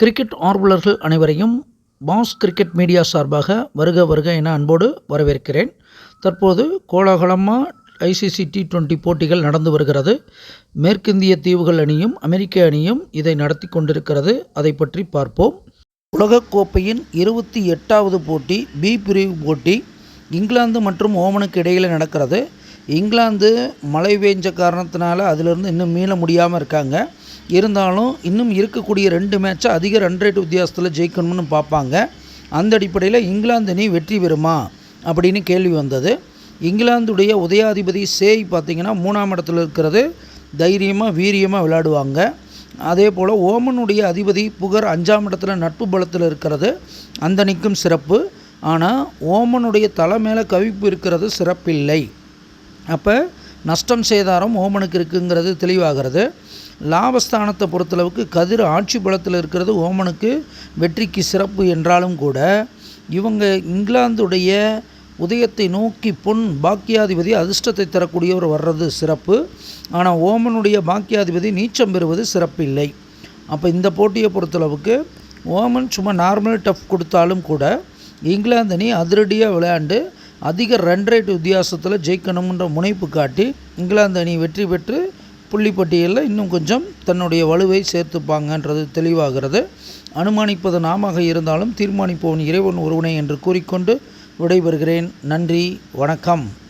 Cricket ஆர்வலர்கள் அனைவரையும் pass cricket media சார்பாக வருக வருக என அன்போடு வரவேற்கிறேன். தற்போது கோலாகலமாக ஐசிசி டி டுவெண்ட்டி போட்டிகள் நடந்து வருகிறது. மேற்கிந்திய தீவுகள் அணியும் அமெரிக்க அணியும் இதை நடத்தி கொண்டிருக்கிறது. அதை பற்றி பார்ப்போம். உலகக்கோப்பையின் இருபத்தி எட்டாவது போட்டி பி பிரிவு போட்டி இங்கிலாந்து மற்றும் ஓமனுக்கு இடையில் நடக்கிறது. இங்கிலாந்து மழை பெஞ்ச காரணத்தினால அதிலிருந்து இன்னும் மீள முடியாமல் இருக்காங்க. இருந்தாலும் இன்னும் இருக்கக்கூடிய ரெண்டு மேட்சை அதிக ரன் ரேட் வித்தியாசத்தில் ஜெயிக்கணும்னு பார்ப்பாங்க. அந்த அடிப்படையில் இங்கிலாந்து அணி வெற்றி பெறுமா? அப்படின்னு கேள்வி வந்தது. இங்கிலாந்துடைய உதயாதிபதி சேய் பார்த்திங்கன்னா மூணாம் இடத்துல இருக்கிறது. தைரியமாக வீரியமாக விளையாடுவாங்க. அதே போல் ஓமனுடைய அதிபதி புகர் அஞ்சாம் இடத்துல நட்பு பலத்தில் இருக்கிறது. அந்த அணிக்கும் சிறப்பு. ஆனால் ஓமனுடைய தலை மேலே கவிப்பு இருக்கிறது சிறப்பில்லை. அப்போ நஷ்டம் சேதாரம் ஓமனுக்கு இருக்குங்கிறது தெளிவாகிறது. லாபஸ்தானத்தை பொறுத்தளவுக்கு கதிர் ஆட்சி பலத்தில் இருக்கிறது ஓமனுக்கு வெற்றிக்கு சிறப்பு என்றாலும் கூட இவங்க இங்கிலாந்துடைய உதயத்தை நோக்கி பொன் பாக்கியாதிபதி அதிர்ஷ்டத்தை தரக்கூடியவர் வர்றது சிறப்பு. ஆனால் ஓமனுடைய பாக்கியாதிபதி நீச்சம் பெறுவது சிறப்பில்லை. அப்போ இந்த போட்டியை பொறுத்தளவுக்கு ஓமன் சும்மா நார்மல் டஃப் கொடுத்தாலும் கூட இங்கிலாந்து அணி அதிரடியாக விளையாண்டு அதிக ரன் ரேட் வித்தியாசத்தில் ஜெயிக்கணும்ன்ற முனைப்பு காட்டி இங்கிலாந்து அணி வெற்றி பெற்று புள்ளிப்பட்டியலில் இன்னும் கொஞ்சம் தன்னுடைய வலுவை சேர்த்துப்பாங்கன்றது தெளிவாகிறது. அனுமானிப்பது நாமாக இருந்தாலும் தீர்மானிப்பவன் இறைவன் ஒருவனை என்று கூறிக்கொண்டு விடைபெறுகிறேன். நன்றி வணக்கம்.